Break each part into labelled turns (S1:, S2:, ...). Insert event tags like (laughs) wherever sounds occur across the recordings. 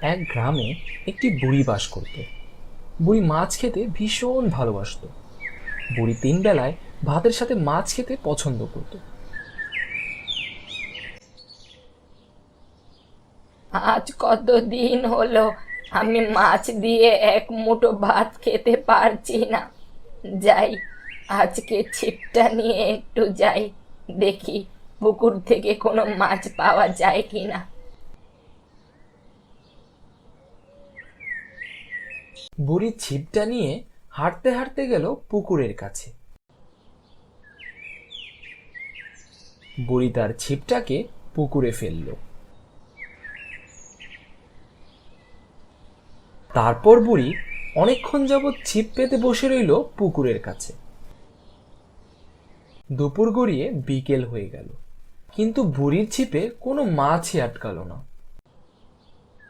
S1: এক গ্রামে একটি বুড়ি বাস করত। বুড়ি মাছ খেতে ভীষণ ভালোবাসত। বুড়ি তিন বেলায় ভাতের সাথে মাছ খেতে পছন্দ করত।
S2: আজ কতদিন হলো আমি মাছ দিয়ে এক মুঠো ভাত খেতে পারছি না। যাই, আজকে ছিপটা নিয়ে একটু যাই, দেখি পুকুর থেকে কোনো মাছ পাওয়া যায় কিনা।
S1: বুড়ি ছিপটা নিয়ে হাঁটতে হাঁটতে গেল পুকুরের কাছে। বুড়ি তার ছিপটাকে পুকুরে ফেলল। তারপর বুড়ি অনেকক্ষণ যাবৎ ছিপ পেতে বসে রইল পুকুরের কাছে। দুপুর গড়িয়ে বিকেল হয়ে গেল। কিন্তু বুড়ির ছিপে কোনো মাছই আটকালো না।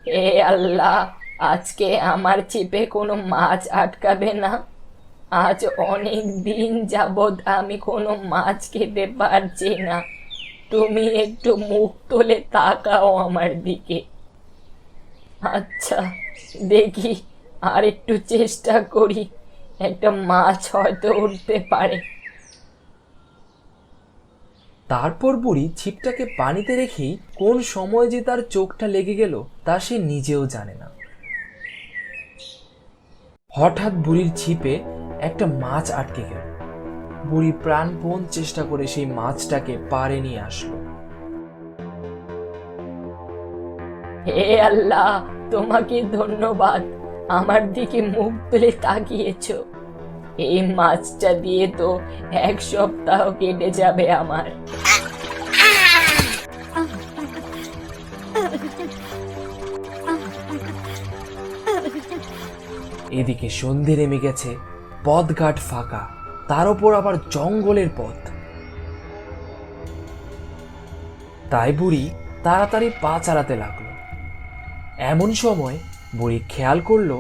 S2: হে আল্লাহ! আজকে আমার চিপে কোনো মাছ আটকাবে না। আজ অনেক দিন যাবৎ আমি কোনো মাছ খেতে পারছি না। তুমি একটু মুখ তুলে তাকাও আমার দিকে। আচ্ছা দেখি, আর একটু চেষ্টা করি। একটা মাছ হয়তো উঠতে পারে।
S1: তারপর বুড়ি ছিপটাকে পানিতে রেখেই কোন সময় যে তার চোখটা লেগে গেল তা সে নিজেও জানে না। হঠাৎ বুড়ির ছিপে একটা মাছ আটকে গেল। বুড়ি প্রাণপণ চেষ্টা করে সেই মাছটাকে পারে নিয়ে আসলো।
S2: হে আল্লাহ তোমাকে ধন্যবাদ। আমার দিকে মুখ তুলে তাকিয়েছো। এই মাছটা দিয়ে তো এক সপ্তাহ কেটে যাবে আমার। (laughs)
S1: এদিকে সন্ধে নেমে গেছে, পথঘাট ফাঁকা, তার ওপর আবার জঙ্গলের পথ। তাই বুড়ি তাড়াতাড়ি পা চালাতে লাগল। এমন সময় বুড়ি খেয়াল করল,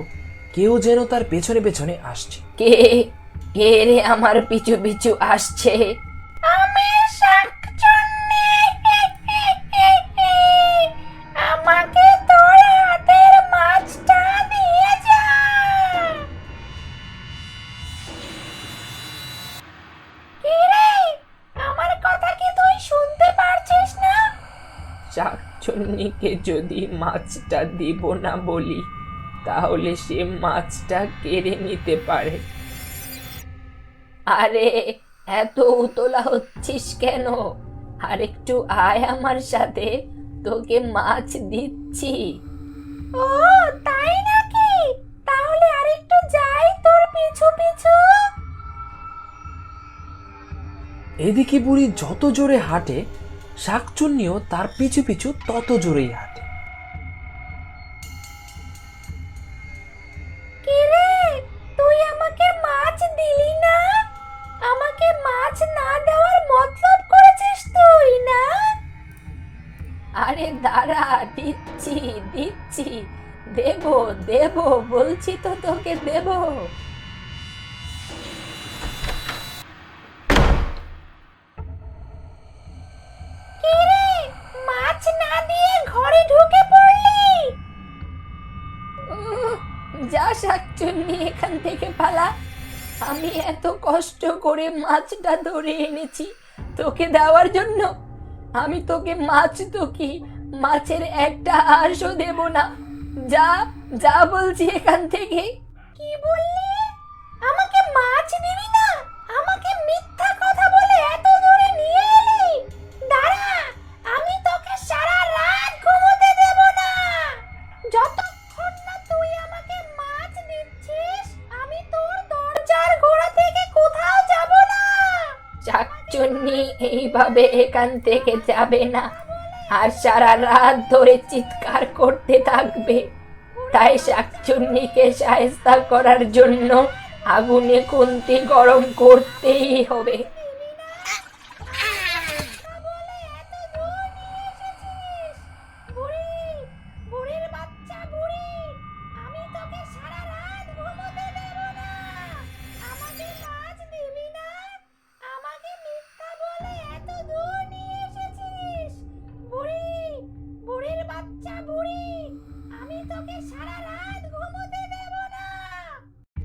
S1: কেউ যেন তার পেছনে পেছনে আসছে।
S2: কে? কে রে আমার পিছু পিছু আসছে? আমি আমাকে শাকচুন্নিকে যদি মাছটা দিব না বলি, তাহলে সে মাছটা কেড়ে নিতে পারে। আরে, এত উতলা হচ্ছিস কেন? আর একটু আয় আমার সাথে, তোকে মাছ দিচ্ছি। ও, তাই নাকি? তাহলে আরেকটু যাই তোর পিছু পিছু।
S1: এদিকে বুড়ি যত জোরে হাঁটে শাকচুন্নিও তার পিছু পিছু তত জোরেই হাঁটে।
S2: তুই আমাকে মাছ দিলি না? আমাকে মাছ না দেওয়ার করেছিস তুই, না? আরে দাঁড়া, দিচ্ছি দিচ্ছি। দেব দেব, বলছি তো তোকে দেব। শাকচুন্নি এখান থেকে পালা। আমি এত কষ্ট করে মাছটা ধরে এনেছি তোকে দেওয়ার জন্য। আমি তোকে মাছ তো কি মাছের একটা আঁশও দেব না। যা যা বলছি এখান থেকে। কি বললি? আমাকে মাছ দিবি না? চাকচুন্নি এইভাবে এখান থেকে যাবে না। আর সারা রাত ধরে চিৎকার করতে থাকবে। তাই শাকচুন্নিকে সাহেস্তা করার জন্য আগুনে খুন্তি গরম করতেই হবে।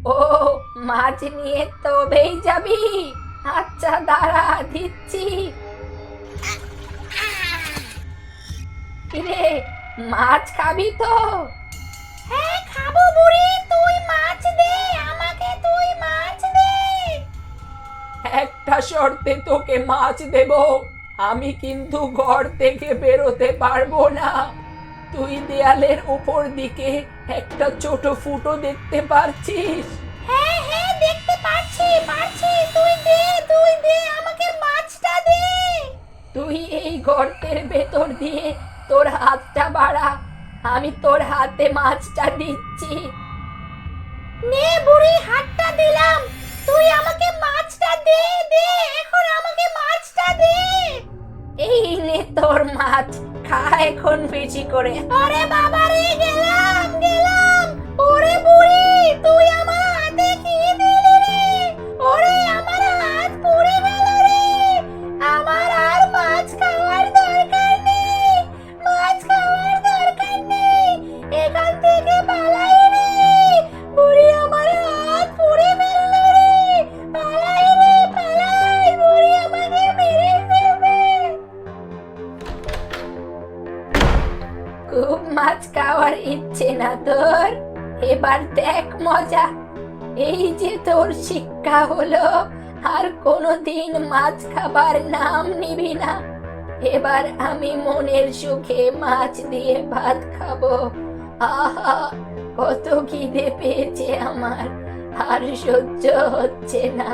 S2: ও মাছ নিয়ে তো তবেই যাবি। আচ্ছা দাঁড়া দিচ্ছি। কিরে মাছ খাবি তো? হ্যাঁ খাব বুড়ি তুই মাছ দে আমাকে তুই মাছ দে। একটা শর্তে তোকে মাছ দেব। আমি কিন্তু ঘর থেকে বেরোতে পারব না। তুই দেয়ালের উপর দিকে একটা ছোট ফুটো দেখতে পারছিস? হ্যাঁ হ্যাঁ দেখতে পাচ্ছি পাচ্ছি তুই দে তুই দে আমাকে মাছটা দে। তুই এই গর্তের ভেতর দিয়ে তোর হাতটা বাড়া। আমি তোর হাতে মাছটা দিচ্ছি। নে বুড়ি হাতটা দিলাম। তুই আমাকে মাছটা দে দে এখন আমাকে মাছটা দে। এই নে তোর এখন বেশি করে। আরে বাবা রে গেলাম গেলাম। ওরে বুড়ি তুই এবার দেখ মজা। এই যে তোর শিক্ষা হলো, আর কোনোদিন মাছ খাবার নাম নিবি না। এবার আমি মনের সুখে মাছ দিয়ে ভাত খাব। আহা, কত খিদে পেয়েছে আমার। আর সহ্য হচ্ছে না।